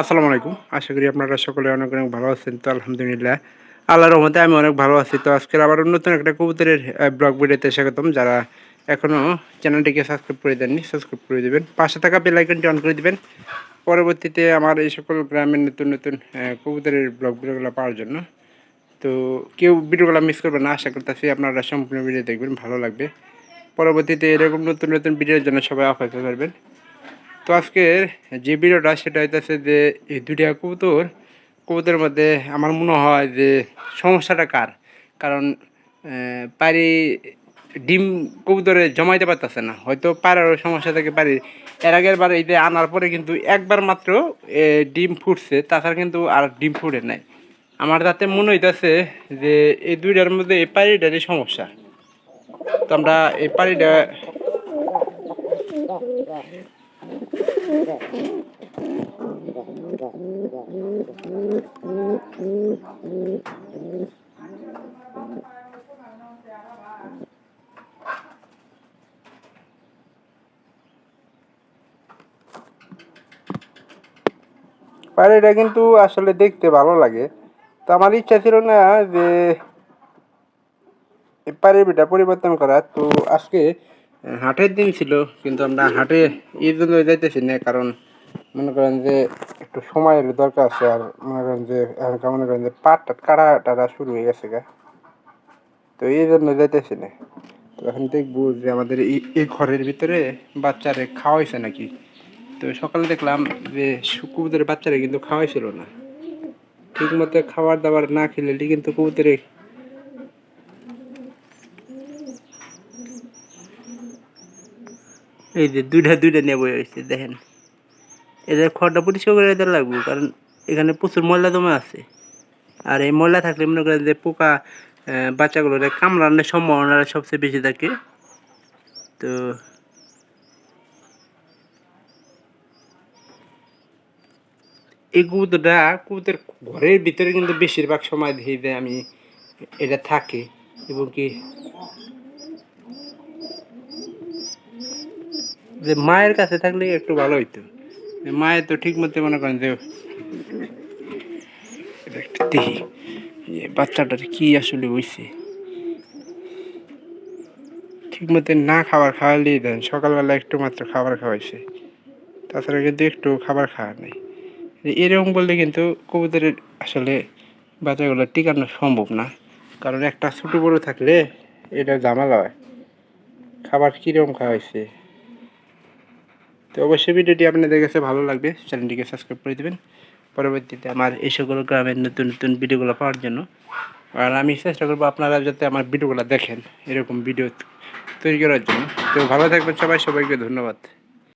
আসসালামু আলাইকুম। আশা করি আপনারা সকলে অনেক অনেক ভালো আছেন। তো আলহামদুলিল্লাহ আল্লাহ রহমতে আমি অনেক ভালো আছি। তো আজকের আবার নতুন একটা কবুতরের ব্লগ ভিডিওতে স্বাগতম। যারা এখনও চ্যানেলটিকে সাবস্ক্রাইব করে দেননি, সাবস্ক্রাইব করে দেবেন। পাশে থাকা বেল আইকনটি অন করে দেবেন। পরবর্তীতে আমার এই সকল গ্রামের নতুন নতুন কবুতরের ব্লগ ভিডিওগুলো পাওয়ার জন্য। তো কেউ ভিডিওগুলো মিস করবেন না, আশা করতেছি আপনারা সম্পূর্ণ ভিডিও দেখবেন, ভালো লাগবে। পরবর্তীতে এরকম নতুন নতুন ভিডিওর জন্য সবাই অপেক্ষা করবেন। তো আজকের যে ভিডিওটা সেটা হইতেছে যে এই দুইটা কবুতর, কবুতরের মধ্যে আমার মনে হয় যে সমস্যাটা কার? কারণ পারি ডিম কবুতরে জমাইতে পারতেছে না। হয়তো পাড়ারও সমস্যা থেকে পারি। এর আগের বার এই যে আনার পরে কিন্তু একবার মাত্র ডিম ফুটছে। তাছাড়া কিন্তু আর ডিম ফুটে নাই। আমার তাতে মনে হইতেছে যে এই দুইটার মধ্যে এই পাড়িটারই সমস্যা। তো আমরা এই পাড়িটা পাড়িটা কিন্তু আসলে দেখতে ভালো লাগে। তো আমার ইচ্ছা ছিল না যে পাড়িটা পরিবর্তন করা তো আজকে হাটের দিন ছিল, কিন্তু আমরা হাটে এই জন্য যাইতেছি না, কারণ মনে করেন যে একটু সময়ের দরকার আছে, আর মনে করেন যে এখনকার মনে করেন যে পাট টাট কাটা টাটা শুরু হয়ে গেছে গা। তো এই জন্য যাইতেছি না। তো এখন দেখব যে আমাদের এই এই ঘরের ভিতরে বাচ্চারে খাওয়াইছে নাকি। তো সকালে দেখলাম যে কবুতরের বাচ্চারা কিন্তু খাওয়াইছিল না। ঠিক মতো খাবার দাবার না খেলে কিন্তু কবুতরে এই যে দুইটা দুইটা নিয়ে বয়ে হয়েছে, দেখেন। এদের খড়টা পরিষ্কার করে দিতে লাগবে, কারণ এখানে প্রচুর ময়লা জমা আছে। আর এই ময়লা থাকলে মনে করেন যে পোকা বাচ্চাগুলোর কামড়ানোর সম্ভাবনা সবচেয়ে বেশি থাকে। তো এই কবুতরটা কবুতর ঘরের ভিতরে কিন্তু বেশিরভাগ সময় দেখি যে আমি, এটা থাকে। এবং কি যে মায়ের কাছে থাকলে একটু ভালো হইতো। মায়ের তো ঠিক মতো মনে করেন যে দেখি বাচ্চাটার কি আসলে হয়েছে ঠিক মতো না খাবার খাওয়ালেই দেন। সকালবেলা একটু মাত্র খাবার খাওয়াইছে। তাছাড়া কিন্তু একটু খাবার খাওয়া নেই। এরকম বললে কিন্তু কবুতরের আসলে বাচ্চাগুলো টিকানো সম্ভব না। কারণ একটা ছোটো বড়ো থাকলে এটা ঝামেলা হয়। খাবার কীরকম খাওয়াইছে? তো অবশ্যই ভিডিওটি আপনাদের কাছে ভালো লাগবে, চ্যানেলটিকে সাবস্ক্রাইব করে দেবেন। পরবর্তীতে আমার এই সকল গ্রামের নতুন নতুন ভিডিওগুলো পাওয়ার জন্য। আর আমি চেষ্টা করব আপনারা যাতে আমার ভিডিওগুলো দেখেন, এরকম ভিডিও তৈরি করার জন্য। তো ভালো থাকবেন সবাই, সবাইকে ধন্যবাদ।